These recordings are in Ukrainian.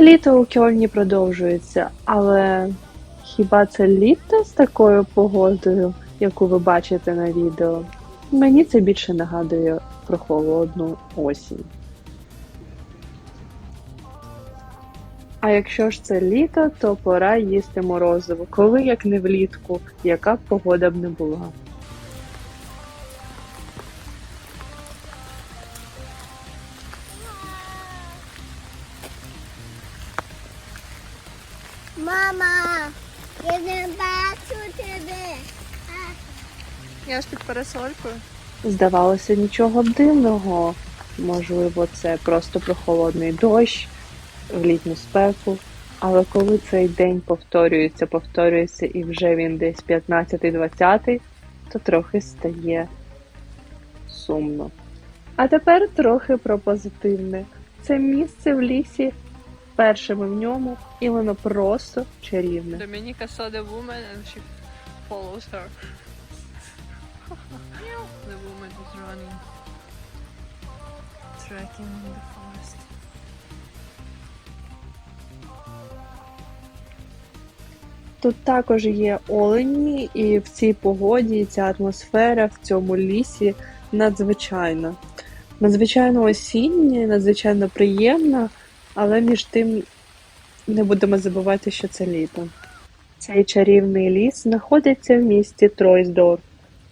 Літо у Кьольні продовжується, але хіба це літо з такою погодою, яку ви бачите на відео? Мені це більше нагадує про холодну осінь. А якщо ж це літо, то пора їсти морозиво, коли як не влітку, яка б погода б не була. Я ж під парасолькою. Здавалося, нічого дивного. Можливо, це просто прохолодний дощ в літню спеку. Але коли цей день повторюється, повторюється і вже він десь 15-20, то трохи стає сумно. А тепер трохи про позитивне. Це місце в лісі, перше ми в ньому, і воно просто чарівне. Домініка woman and she follows her. Running. Trekking in the forest. Тут також є олені, і в цій погоді ця атмосфера в цьому лісі надзвичайна. Надзвичайно осіння, надзвичайно приємна, але між тим не будемо забувати, що це літо. Цей чарівний ліс знаходиться в місті Тройсдорф,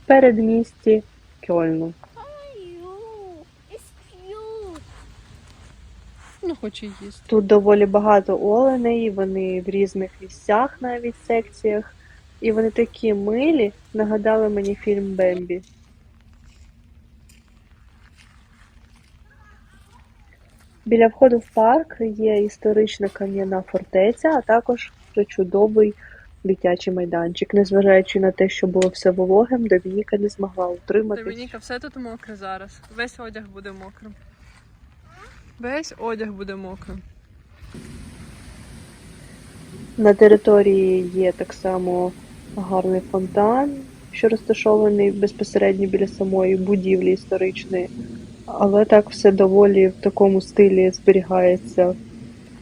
передмісті It's. Ну, хоче їсти. Тут доволі багато оленей, вони в різних місцях навіть секціях. І вони такі милі, нагадали мені фільм Бембі. Біля входу в парк є історична кам'яна фортеця, а також чудовий дитячий майданчик. Незважаючи на те, що було все вологим, Домініка не змогла утриматись. Домініка, все тут мокре зараз. Весь одяг буде мокрим. Весь одяг буде мокрим. На території є так само гарний фонтан, що розташований безпосередньо біля самої будівлі історичної. Але так все доволі в такому стилі зберігається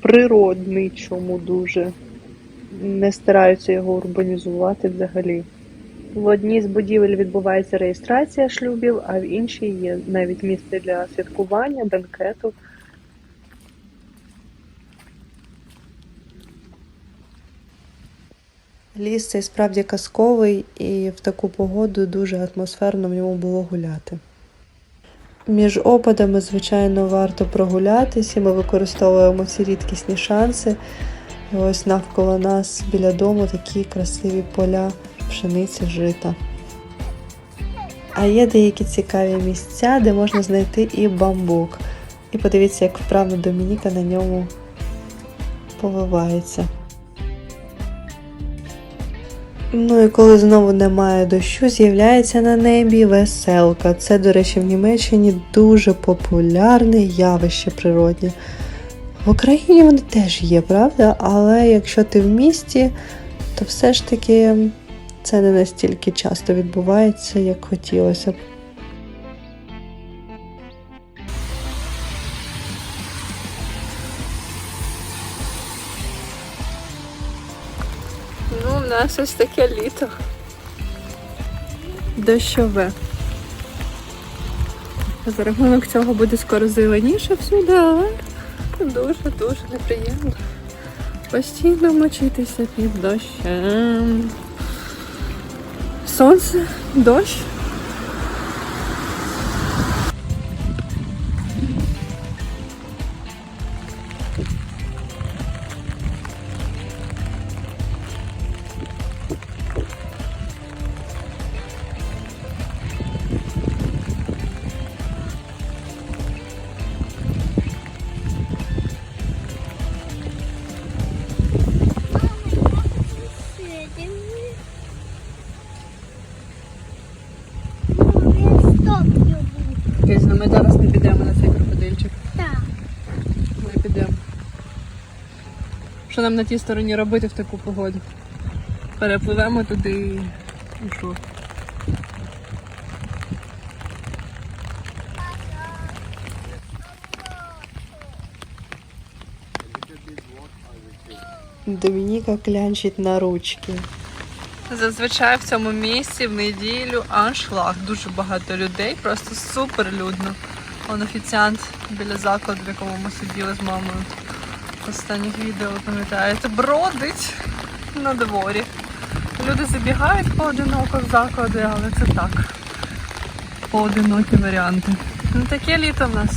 природничому дуже. Не стараються його урбанізувати взагалі. В одній з будівель відбувається реєстрація шлюбів, а в іншій є навіть місце для святкування, бенкету. Ліс цей справді казковий, і в таку погоду дуже атмосферно в ньому було гуляти. Між опадами, звичайно, варто прогулятися, ми використовуємо ці рідкісні шанси. І ось навколо нас біля дому такі красиві поля пшениці жита. А є деякі цікаві місця, де можна знайти і бамбук. І подивіться, як вправно Домініка на ньому повивається. Ну і коли знову немає дощу, з'являється на небі веселка. Це, до речі, в Німеччині дуже популярне явище природнє. В Україні вони теж є, правда? Але якщо ти в місті, то все ж таки це не настільки часто відбувається, як хотілося б. Ну, в нас ось таке літо. Дощове. За рахунок цього буде скоро зеленіше всюди, але дуже-дуже неприємно. Постійно мочитися під дощем. Сонце, дощ. Пізно, ми зараз не підемо на цей крокодильчик. Так. Ми підемо. Що нам на тій стороні робити в таку погоду? Перепливемо туди і що? Домініка клянчить на ручки. Зазвичай в цьому місці в неділю аншлаг. Дуже багато людей, просто супер людно. Он офіціант біля закладу, в якому ми сиділи з мамою. В останніх відео, пам'ятаєте, бродить на дворі. Люди забігають поодиноко в заклади, але це так. Поодинокі варіанти. Ну таке літо в нас.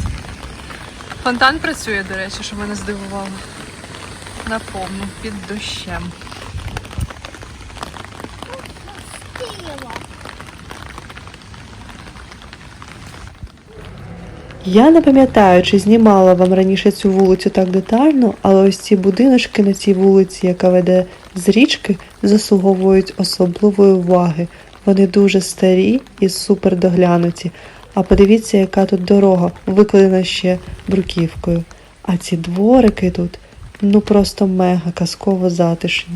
Фонтан працює, до речі, що мене здивувало. Наповну під дощем. Я не пам'ятаю, чи знімала вам раніше цю вулицю так детально, але ось ці будиночки на цій вулиці, яка веде з річки, заслуговують особливої уваги. Вони дуже старі і супер доглянуті. А подивіться, яка тут дорога, викладена ще бруківкою. А ці дворики тут ну просто мега казково затишні.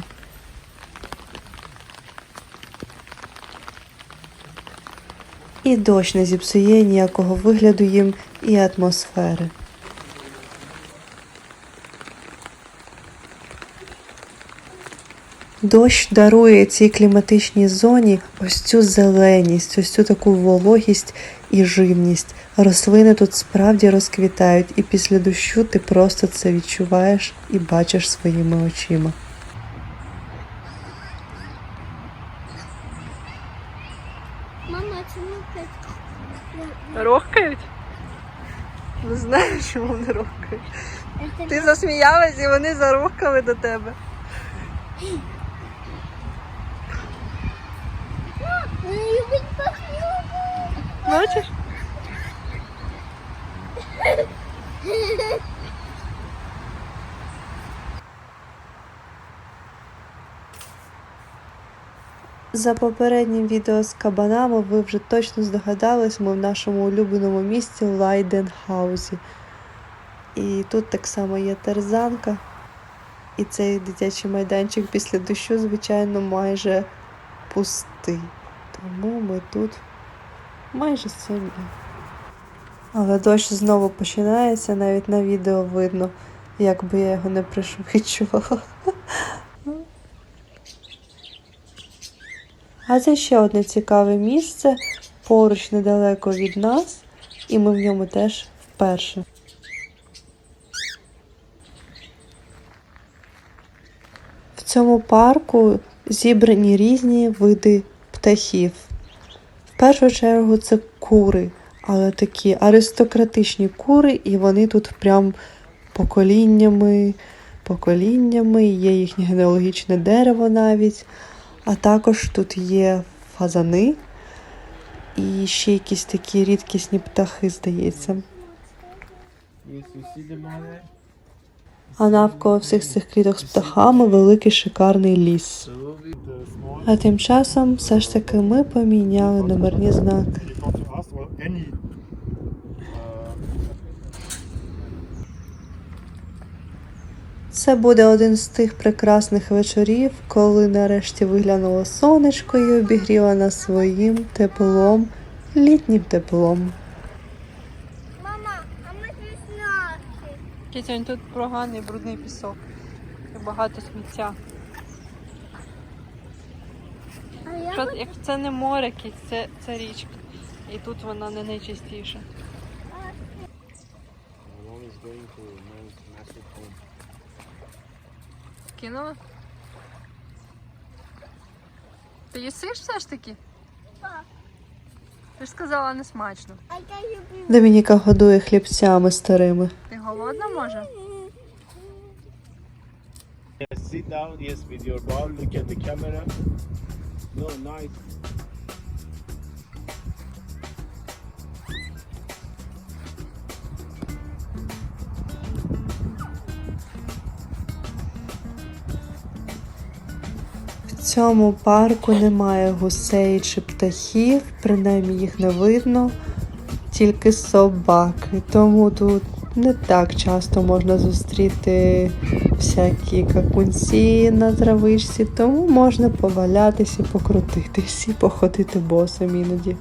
І дощ не зіпсує ніякого вигляду їм і атмосфери. Дощ дарує цій кліматичній зоні ось цю зеленість, ось цю таку вологість і живність. Рослини тут справді розквітають, і після дощу ти просто це відчуваєш і бачиш своїми очима. Мама, чому ти? Рохкають? Не знаю, чому вони рохкають. Ти засміялась і вони зарухкали до тебе. Бачиш? За попереднім відео з кабанами ви вже точно здогадались, ми в нашому улюбленому місці Лайденхаузі. І тут так само є терзанка. І цей дитячий майданчик після дощу, звичайно, майже пустий. Тому ми тут майже самі. Але дощ знову починається, навіть на відео видно, як би я його не пришвидшувала. А це ще одне цікаве місце поруч недалеко від нас, і ми в ньому теж вперше. Цьому парку зібрані різні види птахів. В першу чергу це кури, але такі аристократичні кури, і вони тут прям поколіннями, поколіннями, є їхнє генеалогічне дерево навіть. А також тут є фазани і ще якісь такі рідкісні птахи, здається. Them all there? А навколо всіх цих кліток з птахами великий шикарний ліс. А тим часом все ж таки ми поміняли номерні знаки. Це буде один з тих прекрасних вечорів, коли нарешті виглянуло сонечко і обігріло нас своїм теплом, літнім теплом. Мама, а ми тут знати. Кітянь, тут проганий брудний пісок. І багато сміття. Що, як це не море, кіт, це, це річка. І тут вона не найчистіша. Кинула? Ти їсиш все ж таки? Так. Ти ж сказала не смачно. Домініка годує хлібцями старими. Ти голодна може? Yes, sit down. Yes, with your ball. Look at the camera. No, nice. Цьому парку немає гусей чи птахів, принаймні їх не видно, тільки собаки. Тому тут не так часто можна зустріти всякі какунці на травичці, тому можна повалятися, покрутитись і походити босом іноді.